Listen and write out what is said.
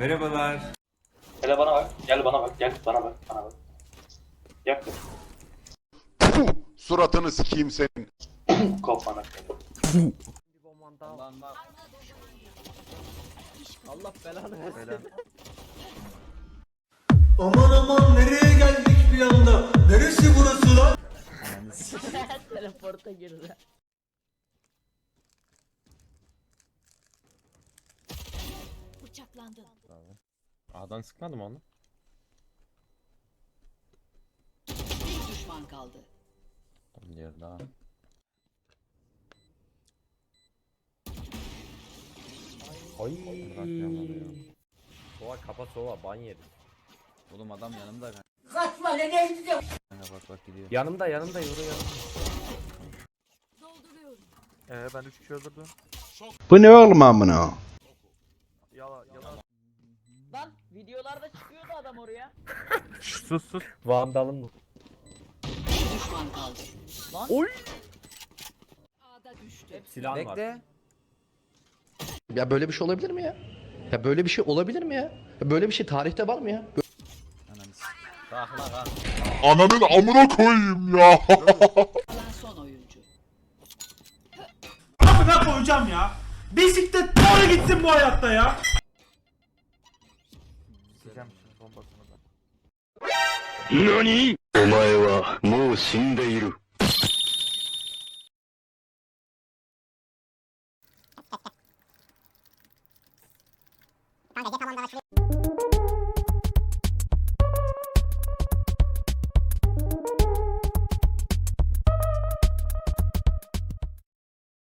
Merhabalar. Hele bana bak. Gel bana bak. Gel bana bak. Bana bak. Yaktım. Puh, suratını sikeyim senin. Kopmana. Allah belanı versin. Aman aman nereye geldik bir anda? Neresi burası lan? Teleporta girdi. Bıçaklandın. A'dan sıkmadım onu. Bir düşman kaldı. Bir yer daha. Ay. Sova kapa sova ban yedi. Oğlum adam yanımda kanka. Kaçma gidiyor? Kanka bak bak gidiyor. Yanımda yanımda yürü yanımda. Dolduruyorum. Ee ben 3 kişi öldürdüm. Bu ne oğlum amına? Adam oraya. sus sus. Vandalım bu. Bir düşman kaldı. Lan. Oy. A'da düştü. Silah var. Ya böyle bir şey olabilir mi ya? Ya böyle bir şey olabilir mi ya? ya böyle bir şey tarihte var mı ya? Kalk. Ananın amına koyayım ya. Kalan son oyuncu. Amına koyacağım ya. Bisiklet doğru gitsin bu hayatta ya. お前はもう死んでいる。